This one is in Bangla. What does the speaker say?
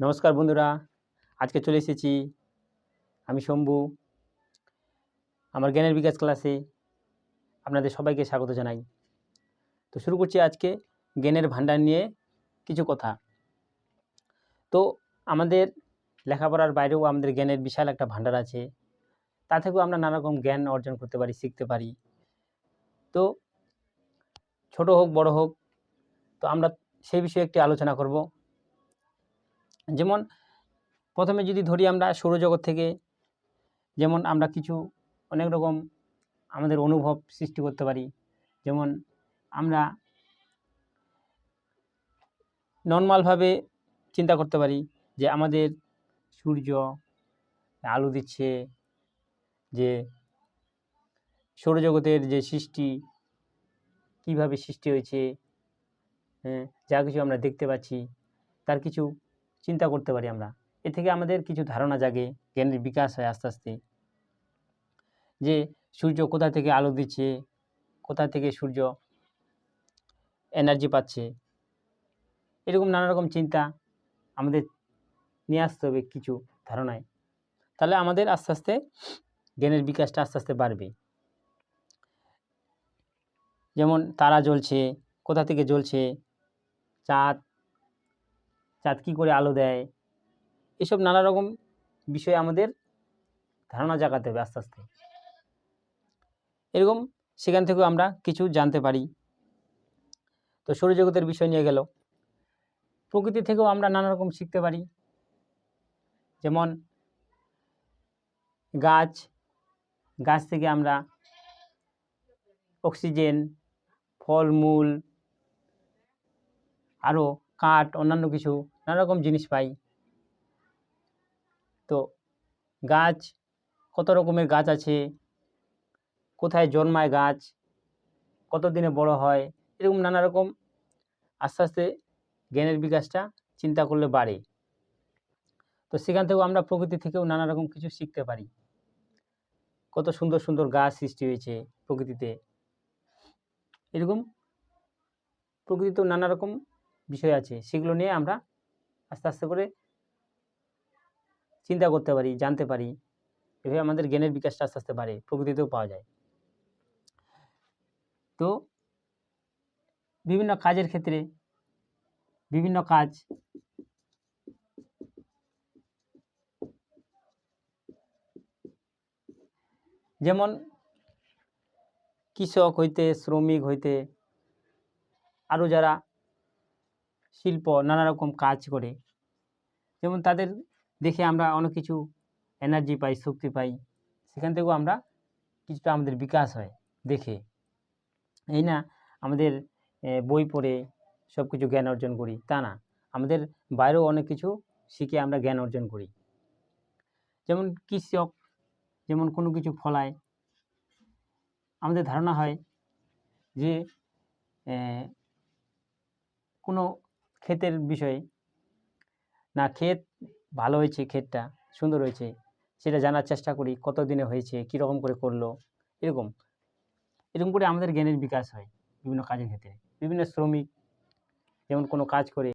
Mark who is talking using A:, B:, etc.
A: নমস্কার বন্ধুরা, আজকে চলে এসেছি আমি শম্ভু, আমার জ্ঞানের বিকাশ ক্লাসে আপনাদের সবাইকে স্বাগত জানাই। তো শুরু করছি আজকে জ্ঞানের ভাণ্ডার নিয়ে কিছু কথা। তো আমাদের লেখাপড়ার বাইরেও আমাদের জ্ঞানের বিশাল একটা ভাণ্ডার আছে। তা থেকেও আমরা নানা রকম জ্ঞান অর্জন করতে পারি, শিখতে পারি। তো ছোট হোক, বড় হোক, তো আমরা সেই বিষয়ে একটি আলোচনা করব। যেমন প্রথমে যদি ধরি আমরা সৌরজগৎ থেকে, যেমন আমরা কিছু অনেক রকম আমাদের অনুভব সৃষ্টি করতে পারি। যেমন আমরা নর্মালভাবে চিন্তা করতে পারি যে আমাদের সূর্য আলো দিচ্ছে, যে সৌরজগতের যে সৃষ্টি কীভাবে সৃষ্টি হয়েছে হ্যাঁ যা কিছু আমরা দেখতে পাচ্ছি, তার কিছু চিন্তা করতে পারি আমরা। এ থেকে আমাদের কিছু ধারণা জাগে, জ্ঞানের বিকাশ হয় আস্তে আস্তে। যে সূর্য কোথা থেকে আলো দিচ্ছে, কোথা থেকে সূর্য এনার্জি পাচ্ছে, এরকম নানা রকম চিন্তা আমাদের নিয়ে আসতে হবে কিছু ধারণায়। তাহলে আমাদের আস্তে আস্তে জ্ঞানের বিকাশটা আস্তে আস্তে বাড়বে। যেমন তারা জ্বলছে, কোথা থেকে জ্বলছে, চাঁদ চাঁদ কী করে আলো দেয়? এসব নানা রকম বিষয়ে আমাদের ধারণা জাগাতে হবে আস্তে আস্তে। এরকম সেখান থেকেও আমরা কিছু জানতে পারি। তো সৌরজগতের বিষয় নিয়ে গেল। প্রকৃতি থেকেও আমরা নানা রকম শিখতে পারি। যেমন গাছ গাছ থেকে আমরা অক্সিজেন, ফলমূল আরও কাঠ, অন্যান্য কিছু নানা রকম জিনিস পাই। তো গাছ, কত রকমের গাছ আছে? কোথায় জন্মায় গাছ? কত দিনে বড় হয়? এরকম নানা রকম আস্তে আস্তে জ্ঞানের বিকাশটা চিন্তা করলে বাড়ে। তো সেখান থেকেও আমরা প্রকৃতি থেকেও নানা রকম কিছু শিখতে পারি। কত সুন্দর সুন্দর গাছ সৃষ্টি হয়েছে প্রকৃতিতে। এরকম প্রকৃতিতেও নানা রকম বিষয় আছে। সেগুলো নিয়ে আমরা আস্তে আস্তে করে চিন্তা করতে পারি, জানতে পারি। এভাবে আমাদের জ্ঞানের বিকাশটা আস্তে আস্তে বাড়ে, প্রকৃতিতেও পাওয়া যায়। তো বিভিন্ন কাজের ক্ষেত্রে বিভিন্ন কাজ যেমন কৃষক হইতে, শ্রমিক হইতে আরও যারা শিল্প নানা রকম কাজ করে। যেমন তাদের দেখে আমরা অনেক কিছু এনার্জি পাই, শক্তি পাই। সেখান থেকেও আমরা কিছুটা আমাদের বিকাশ হয় দেখে। এই না, আমাদের বই পড়ে সব কিছু জ্ঞান অর্জন করি, তা না। আমাদের বাইরেও অনেক কিছু শিখে আমরা জ্ঞান অর্জন করি। যেমন কৃষক, যেমন কোনো কিছু ফলায়। আমাদের ধারণা হয় যে কোনো ক্ষেতের বিষয়ে। না, ক্ষেত ভালো হয়েছে ক্ষেতটা, সুন্দর হয়েছে। সেটা জানার চেষ্টা করি কত দিনে হয়েছে, কীরকম করে করল, এরকম। এরকম করে আমাদের জ্ঞানের বিকাশ হয় বিভিন্ন কাজের ক্ষেত্রে। বিভিন্ন শ্রমিক যেমন কোনো কাজ করে